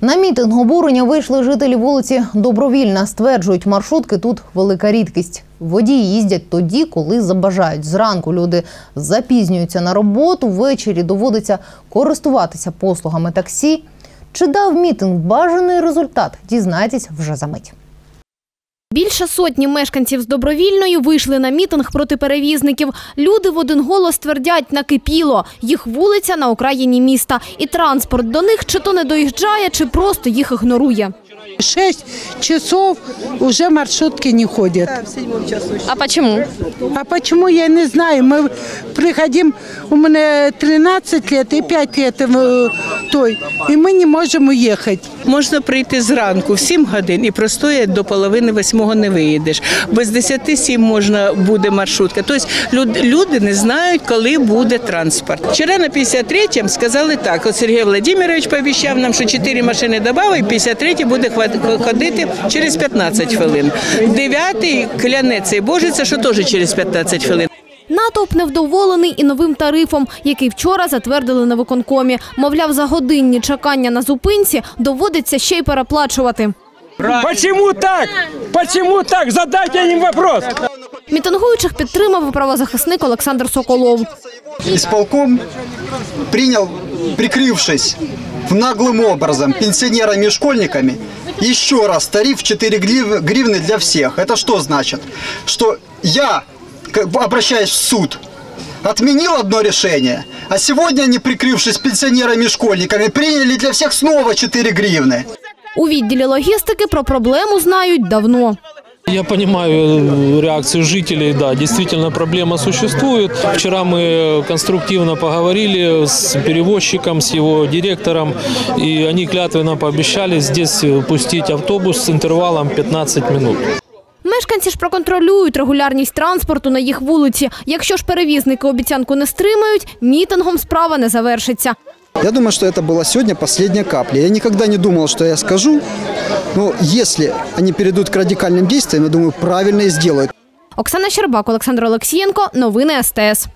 На мітинг обурення вийшли жителі вулиці Добровільна. Стверджують, маршрутки тут велика рідкість. Водії їздять тоді, коли забажають. Зранку люди запізнюються на роботу, ввечері доводиться користуватися послугами таксі. Чи дав мітинг бажаний результат? Дізнайтесь вже за мить. Більше сотні мешканців з добровільною вийшли на мітинг проти перевізників. Люди в один голос твердять накипіло. Їх вулиця на окраїні міста. І транспорт до них чи то не доїжджає, чи просто їх ігнорує. Шесть часов уже маршрутки не ходят. А чому? А почему, я не знаю. Мы приходим, у меня 13 лет и 5 лет э, той, и мы не можем уехать. Можна прийти зранку в 7 годин і простоять до половини восьмого не виїдеш. Без 10 сім можна буде маршрутка. Тобто люд- люди не знають, коли буде транспорт. Вчора на 53-м сказали так. От Сергій Владимирович пообіцяв нам, що 4 машини додав, і 53-й буде ходити через 15 хвилин. 9-й клянеться і божиться, що теж через 15 хвилин. Натовп невдоволений і новим тарифом, який вчора затвердили на виконкомі. Мовляв, за годинні чекання на зупинці доводиться ще й переплачувати. Почему так? Почему так? Задайте им вопрос. Мітингуючих підтримав і правозахисник Олександр Соколов. Исполком принял, прикрывшись наглым образом пенсионерами и школьниками, еще раз тариф 4 грив- гривны для всех. Это что значит? Что я, как бы обращаясь в суд, отменил одно решение, а сегодня они, прикрывшись пенсионерами и школьниками, приняли для всех снова 4 гривны. У відділі логістики про проблему знають давно. Я понимаю э, реакцию жителей, да, действительно проблема существует. Вчера мы конструктивно поговорили с перевозчиком, с его директором, и они клятвенно пообещали здесь э, пустить автобус с интервалом 15 минут. Мешканці ж проконтролюють регулярність транспорту на їх вулиці. Якщо ж перевізники обіцянку не стримають, мітингом справа не завершиться. Я думаю, что это была сегодня последняя капля. Я никогда не думал, что я скажу, но если они перейдут к радикальным действиям, я думаю, правильно и сделают. Оксана Щербак, Олександр Олексієнко. Новини СТС.